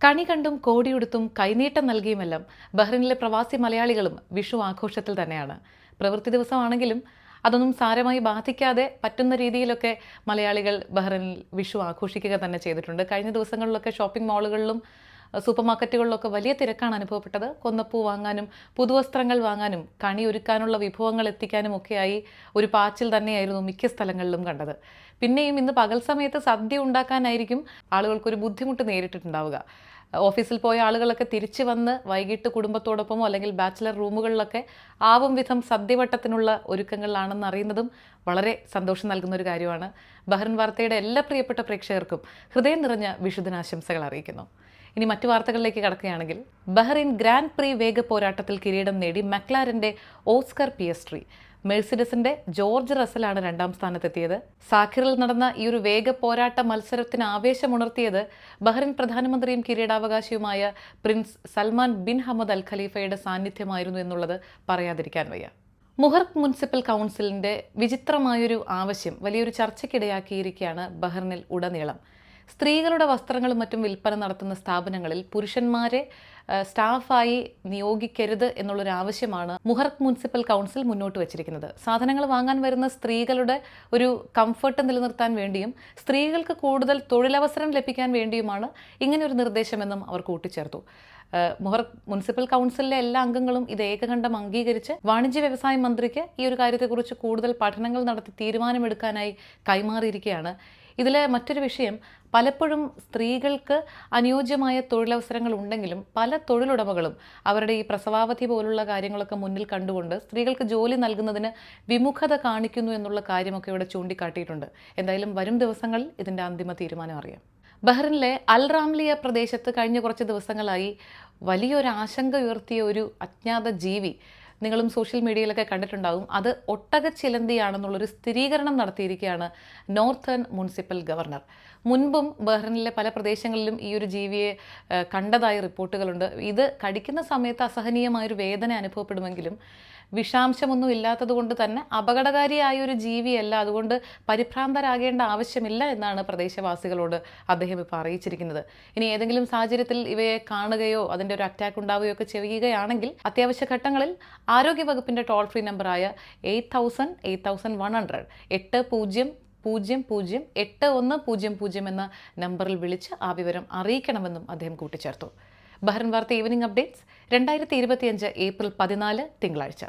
കണി കണ്ടും കോടിയുടുത്തും കൈനീട്ടം നൽകിയുമെല്ലാം ബഹ്റിനിലെ പ്രവാസി മലയാളികളും വിഷു ആഘോഷത്തിൽ തന്നെയാണ്. പ്രവൃത്തി ദിവസമാണെങ്കിലും അതൊന്നും സാരമായി ബാധിക്കാതെ പറ്റുന്ന രീതിയിലൊക്കെ മലയാളികൾ ബഹ്റിനിൽ വിഷു ആഘോഷിക്കുക തന്നെ ചെയ്തിട്ടുണ്ട്. കഴിഞ്ഞ ദിവസങ്ങളിലൊക്കെ ഷോപ്പിംഗ് മാളുകളിലും സൂപ്പർ മാർക്കറ്റുകളിലൊക്കെ വലിയ തിരക്കാണ് അനുഭവപ്പെട്ടത്. കൊന്നപ്പൂ വാങ്ങാനും പുതുവസ്ത്രങ്ങൾ വാങ്ങാനും കണി ഒരുക്കാനുള്ള വിഭവങ്ങൾ എത്തിക്കാനും ഒക്കെയായി ഒരു പാച്ചിൽ തന്നെയായിരുന്നു മിക്ക സ്ഥലങ്ങളിലും കണ്ടത്. പിന്നെയും ഇന്ന് പകൽ സമയത്ത് സദ്യ ഉണ്ടാക്കാനായിരിക്കും ആളുകൾക്കൊരു ബുദ്ധിമുട്ട് നേരിട്ടിട്ടുണ്ടാവുക. ഓഫീസിൽ പോയ ആളുകളൊക്കെ തിരിച്ചു വന്ന് വൈകിട്ട് കുടുംബത്തോടൊപ്പമോ അല്ലെങ്കിൽ ബാച്ചിലർ റൂമുകളിലൊക്കെ ആവും വിധം സദ്യവട്ടത്തിനുള്ള ഒരുക്കങ്ങളിലാണെന്ന് അറിയുന്നതും വളരെ സന്തോഷം നൽകുന്ന ഒരു കാര്യമാണ്. ബഹ്റിൻ വാർത്തയുടെ എല്ലാ പ്രിയപ്പെട്ട പ്രേക്ഷകർക്കും ഹൃദയം നിറഞ്ഞ വിഷുദിനാശംസകൾ അറിയിക്കുന്നു. ഇനി മറ്റു വാർത്തകളിലേക്ക് കടക്കുകയാണെങ്കിൽ ബഹ്റിൻ ഗ്രാൻഡ് പ്രീ വേഗ പോരാട്ടത്തിൽ കിരീടം നേടി മക്ലാരന്റെ ഓസ്കർ പിയസ്ട്രി. മെഴ്സിഡസിന്റെ ജോർജ് റസലാണ് രണ്ടാം സ്ഥാനത്തെത്തിയത്. സാഖിറിൽ നടന്ന ഈ ഒരു വേഗ പോരാട്ട മത്സരത്തിന് ആവേശമുണർത്തിയത് ബഹ്റിൻ പ്രധാനമന്ത്രിയും കിരീടാവകാശിയുമായ prince Salman bin Hamad Al ഖലീഫയുടെ സാന്നിധ്യമായിരുന്നു എന്നുള്ളത് പറയാതിരിക്കാൻ വയ്യ. മുഹർക്ക് മുനിസിപ്പൽ കൗൺസിലിന്റെ വിചിത്രമായൊരു ആവശ്യം വലിയൊരു ചർച്ചയ്ക്കിടയാക്കിയിരിക്കുകയാണ് ബഹ്റിനിൽ ഉടനീളം. സ്ത്രീകളുടെ വസ്ത്രങ്ങളും മറ്റും വിൽപ്പന നടത്തുന്ന സ്ഥാപനങ്ങളിൽ പുരുഷന്മാരെ സ്റ്റാഫായി നിയോഗിക്കരുത് എന്നുള്ളൊരു ആവശ്യമാണ് മുഹർക്ക് മുനിസിപ്പൽ കൗൺസിൽ മുന്നോട്ട് വച്ചിരിക്കുന്നത്. സാധനങ്ങൾ വാങ്ങാൻ വരുന്ന സ്ത്രീകളുടെ ഒരു കംഫർട്ട് നിലനിർത്താൻ വേണ്ടിയും സ്ത്രീകൾക്ക് കൂടുതൽ തൊഴിലവസരം ലഭിക്കാൻ വേണ്ടിയുമാണ് ഇങ്ങനൊരു നിർദ്ദേശമെന്നും അവർ കൂട്ടിച്ചേർത്തു. മുഹർ മുനിസിപ്പൽ കൗൺസിലിലെ എല്ലാ അംഗങ്ങളും ഇത് ഏകകണ്ഠം അംഗീകരിച്ച് വാണിജ്യ വ്യവസായ മന്ത്രിക്ക് ഈ ഒരു കാര്യത്തെക്കുറിച്ച് കൂടുതൽ പഠനങ്ങൾ നടത്തി തീരുമാനമെടുക്കാനായി കൈമാറിയിരിക്കുകയാണ്. ഇതിലെ മറ്റൊരു വിഷയം പലപ്പോഴും സ്ത്രീകൾക്ക് അനുയോജ്യമായ തൊഴിലവസരങ്ങൾ ഉണ്ടെങ്കിലും പല തൊഴിലുടമകളും അവരുടെ ഈ പ്രസവാവധി പോലുള്ള കാര്യങ്ങളൊക്കെ മുന്നിൽ കണ്ടുകൊണ്ട് സ്ത്രീകൾക്ക് ജോലി നൽകുന്നതിന് വിമുഖത കാണിക്കുന്നു എന്നുള്ള കാര്യമൊക്കെ ഇവിടെ ചൂണ്ടിക്കാട്ടിയിട്ടുണ്ട്. എന്തായാലും വരും ദിവസങ്ങളിൽ ഇതിന്റെ അന്തിമ തീരുമാനം അറിയാം. ബഹ്റിനിലെ അൽ റാംലിയ പ്രദേശത്ത് കഴിഞ്ഞ കുറച്ച് ദിവസങ്ങളായി വലിയൊരു ആശങ്ക ഉയർത്തിയ ഒരു അജ്ഞാത ജീവി നിങ്ങളും സോഷ്യൽ മീഡിയയിലൊക്കെ കണ്ടിട്ടുണ്ടാകും. അത് ഒട്ടകച്ചിലന്തിയാണെന്നുള്ളൊരു സ്ഥിരീകരണം നടത്തിയിരിക്കുകയാണ് നോർത്തേൺ മുനിസിപ്പൽ ഗവർണർ. മുൻപും ബഹ്റിനിലെ പല പ്രദേശങ്ങളിലും ഈ ഒരു ജീവിയെ കണ്ടതായി റിപ്പോർട്ടുകളുണ്ട്. ഇത് കടിക്കുന്ന സമയത്ത് അസഹനീയമായൊരു വേദന അനുഭവപ്പെടുമെങ്കിലും വിഷാംശമൊന്നും ഇല്ലാത്തത് കൊണ്ട് തന്നെ അപകടകാരിയായ ഒരു ജീവിയല്ല. അതുകൊണ്ട് പരിഭ്രാന്തരാകേണ്ട ആവശ്യമില്ല എന്നാണ് പ്രദേശവാസികളോട് അദ്ദേഹം ഇപ്പോൾ അറിയിച്ചിരിക്കുന്നത്. ഇനി ഏതെങ്കിലും സാഹചര്യത്തിൽ ഇവയെ കാണുകയോ അതിന്റെ ഒരു അറ്റാക്ക് ഉണ്ടാവുകയോ ഒക്കെ ചെയ്യുകയാണെങ്കിൽ അത്യാവശ്യ ഘട്ടങ്ങളിൽ ആരോഗ്യവകുപ്പിന്റെ ടോൾ ഫ്രീ നമ്പറായ eight thousand eight thousand one hundred എട്ട് പൂജ്യം പൂജ്യം പൂജ്യം എട്ട് ഒന്ന് പൂജ്യം പൂജ്യം എന്ന നമ്പറിൽ വിളിച്ച് ആ വിവരം അറിയിക്കണമെന്നും അദ്ദേഹം കൂട്ടിച്ചേർത്തു. ബഹ്റിൻ വാർത്ത ഈവനിംഗ് അപ്ഡേറ്റ്സ് രണ്ടായിരത്തി ഇരുപത്തിയഞ്ച് ഏപ്രിൽ പതിനാല് തിങ്കളാഴ്ച.